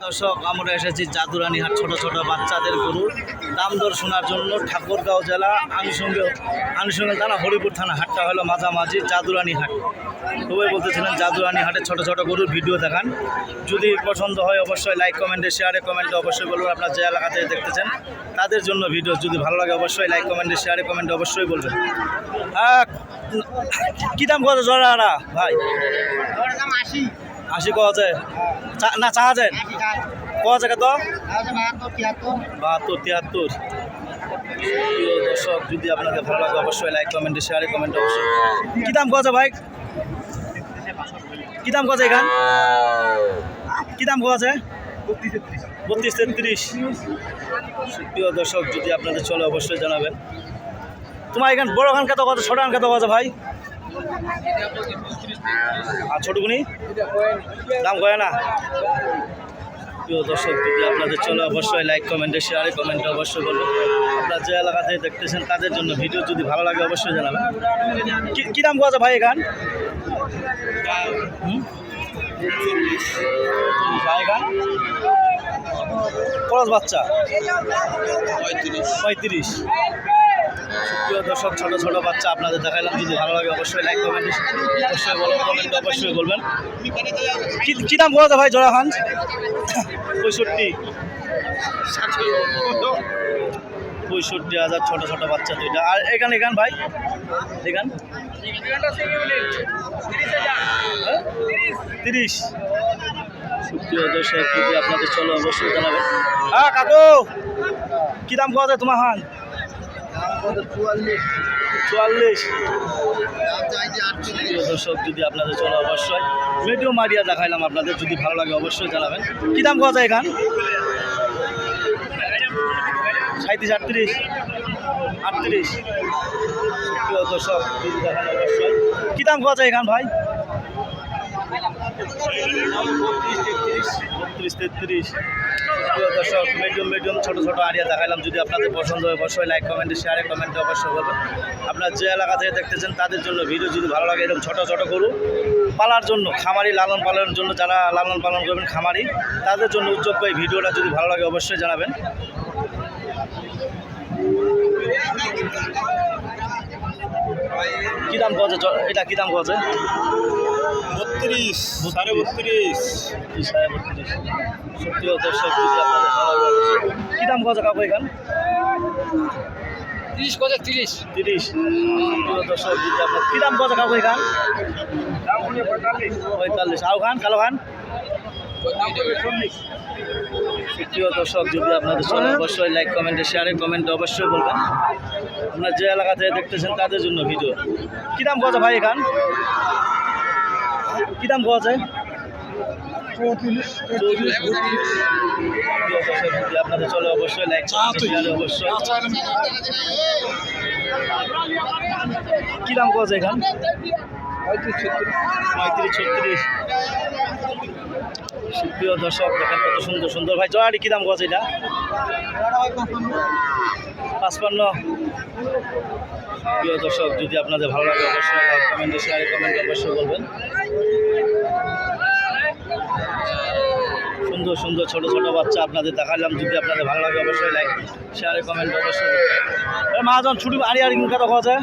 দর্শক, আমরা এসেছি জাদুরানি হাট ছোট ছোট বাচ্চাদের গরু। দাম দর শোনার জন্য ঠাকুরগাঁও জেলা আনুষঙ্গিক আনুষঙ্গিক থানা, হরিপুর থানা, হাটটা হলো মাঝামাঝি জাদুরানি হাট সবাই বলতেছিলেন জাদুরানি হাটে ছোট ছোট গরুর ভিডিও দেখান। যদি পছন্দ হয় অবশ্যই লাইক কমেন্টে শেয়ারে কমেন্টে অবশ্যই বলবেন। আপনার যে এলাকাতে দেখতেছেন, তাদের জন্য ভিডিও যদি ভালো লাগে অবশ্যই লাইক কমেন্টে শেয়ারে কমেন্টে অবশ্যই বলবেন। হ্যাঁ কী দাম কত জোড়া ভাই। আশি ক আছে চা- না, চা আছে ক আছে কত বাহাত্তর, তিয়াত্তর। দর্শক, যদি আপনাদের ভালো লাগে অবশ্যই লাইক কমেন্টে শেয়ারে কমেন্ট অবশ্যই। কী দাম কত ভাই? কী দাম কত এখান? কী দাম আছে বত্রিশ তেত্রিশ। প্রিয় দর্শক, যদি আপনাদের চলে, অবশ্যই জানাবেন। তোমার এখান বড় খান কত কত ছোট খান কত কত ভাই? আর ছোটগুনি দাম কয় না? প্রিয় দর্শক আপনাদের চলে অবশ্যই লাইক কমেন্টে শেয়ারে কমেন্টে অবশ্যই বলবেন আপনার যে এলাকা থেকে দেখতেছেন, তাদের জন্য ভিডিও যদি ভালো লাগে, অবশ্যই জানাবেন। কি- দাম আছে ভাই হুম? ভাই এখান? খরচ বাচ্চা? পঁয়ত্রিশ। প্রিয় দর্শক, ছোট ছোট বাচ্চা আপনাদের দেখাইলাম। যদি ভালো লাগে, অবশ্যই লাইক কমেন্ট অবশ্যই বলো কমেন্ট অবশ্যই বলবেন। কি দাম বলতে ভাই জোড়া খান পঁয়ষট্টি। পঁয়ষট্টি হাজার ছোট ছোট বাচ্চা দুইটা। আর এখান এখান ভাই? এখান হ্যাঁ? তিরিশ। প্রিয় দর্শক, যদি আপনাদের চলো, অবশ্যই জানাবেন। হ্যাঁ কাকু! কি দাম পাওয়া যায় তোমার, হান? চুয়াল্লিশ। প্রিয় দর্শক যদি আপনাদের চলো অবশ্যই ভিডিও মারিয়া দেখাইলাম আপনাদের যদি ভালো লাগে অবশ্যই জানাবেন। কী দাম যায় এখান? সাঁত্রিশ আটত্রিশ? আটত্রিশ। দর্শক যদি দেখান অবশ্যই। কী দাম যায় এখান ভাই? বত্রিশ তেত্রিশ। প্রিয় দর্শক মিডিয়াম মিডিয়াম ছোটো ছোটো আরিয়া দেখাইলাম। যদি আপনাদের পছন্দ হয়, অবশ্যই লাইক কমেন্টে শেয়ারে কমেন্টে অবশ্যই বলবেন। আপনার যে এলাকা থেকে দেখতেছেন, তাদের জন্য ভিডিও যদি ভালো লাগে, এরকম ছোটো ছোটো গরু পালার জন্য, খামারি লালন পালনের জন্য, যারা লালন পালন করবেন খামারি, তাদের জন্য উদ্যোগ এই ভিডিওটা যদি ভালো লাগে, অবশ্যই জানাবেন। কী দাম যায়? এটা কী দাম যায়? বত্রিশ সাড়ে বত্রিশ। সাড়ে বত্রিশ? সত্যি দর্শক। কী দাম যায় কাকু এখান? তিরিশ কত তিরিশ। তিরিশ। দর্শক কী দাম পাওয়া কাকু এখান? পঁয়তাল্লিশ। আও খান কালো খান প্রিয় দর্শক যদি আপনাদের চলে অবশ্যই লাইক কমেন্টে শেয়ারে কমেন্টে অবশ্যই বলবেন। আপনার যে এলাকা থেকে দেখতেছেন তাদের জন্য ভিডিও কী দাম পাওয়া যায় ভাই এখান? কী দাম পাওয়া যায়? আপনাদের চলে অবশ্যই লাইক অবশ্যই। কী দাম পাওয়া যায় এখান? পঁয়ত্রিশ ছত্রিশ। সুপ্রিয় দর্শক, দেখেন কত সুন্দর সুন্দর। ভাই জয়াটি কী দাম গছ এটা? পাঁচপান্ন। প্রিয় দর্শক, যদি আপনাদের ভালো লাগে অবশ্যই কমেন্টে শেয়ারে কমেন্ট অবশ্যই বলবেন। সুন্দর সুন্দর, ছোট ছোট বাচ্চা আপনাদের দেখালাম। যদি আপনাদের ভালো লাগে অবশ্যই লাইক শেয়ারে কমেন্ট অবশ্যই মহাজন, ছুটি আড়ি আড়ি কথা আছে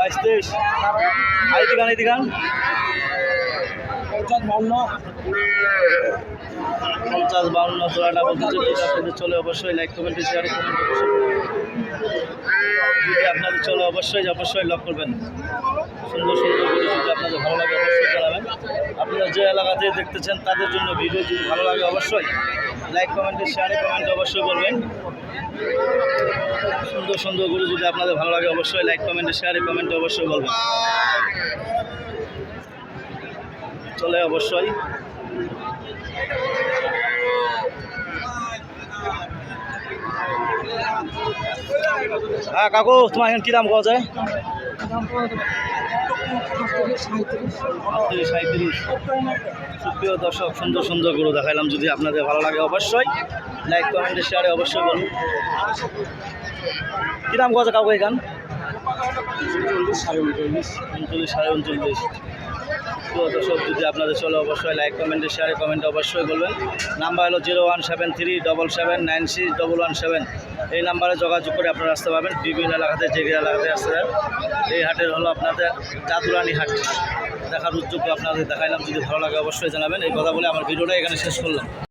বাইশ তেইশ। আড়ি দিগান এই দিগান। পঞ্চাশ বাউন্ন জোড়াটা বলতেছে যদি আপনাদের চলে অবশ্যই লাইক কমেন্টে শেয়ার কমেন্ট যদি আপনাদের চলে অবশ্যই অবশ্যই লক করবেন। সুন্দর সুন্দর ভিডিও যদি আপনাদের ভালো লাগে, অবশ্যই জানাবেন। আপনারা যে এলাকাতে দেখতেছেন, তাদের জন্য ভিডিও যদি ভালো লাগে, অবশ্যই লাইক কমেন্টে শেয়ারে কমেন্টে অবশ্যই বলবেন। সুন্দর সুন্দরগুলো যদি আপনাদের ভালো লাগে, অবশ্যই লাইক কমেন্টে শেয়ারে কমেন্টে অবশ্যই বলবেন। চলে অবশ্যই। হ্যাঁ কাকু তোমার এখন কী দাম পাওয়া যায় সাঁত্রিশ সুপ্রিয় দর্শক সুন্দর সুন্দর গরু দেখাইলাম। যদি আপনাদের ভালো লাগে অবশ্যই লাইক কমেন্টে শেয়ারে অবশ্যই বলুন। কী দাম যায় কাকু এখান? উনচল্লিশ সাড়ে উনচল্লিশ। উনচল্লিশ সাড়ে উনচল্লিশ। প্রিয় দর্শক, যদি আপনাদের চলে অবশ্যই লাইক কমেন্টে শেয়ারে কমেন্টে অবশ্যই বলবেন। নাম্বার হলো zero one seven three double seven nine six double one seven এই নাম্বারে যোগাযোগ করে আপনারা আসতে পারবেন। বিভিন্ন এলাকাতে যে এলাকাতে আসতে এই হাটের হলো আপনাদের চাঁদুরানি হাট। দেখার উদ্যোগ আপনাদের দেখাইলাম। যদি ভালো লাগে অবশ্যই জানাবেন। এই কথা বলে আমার ভিডিওটা এখানে শেষ করলাম।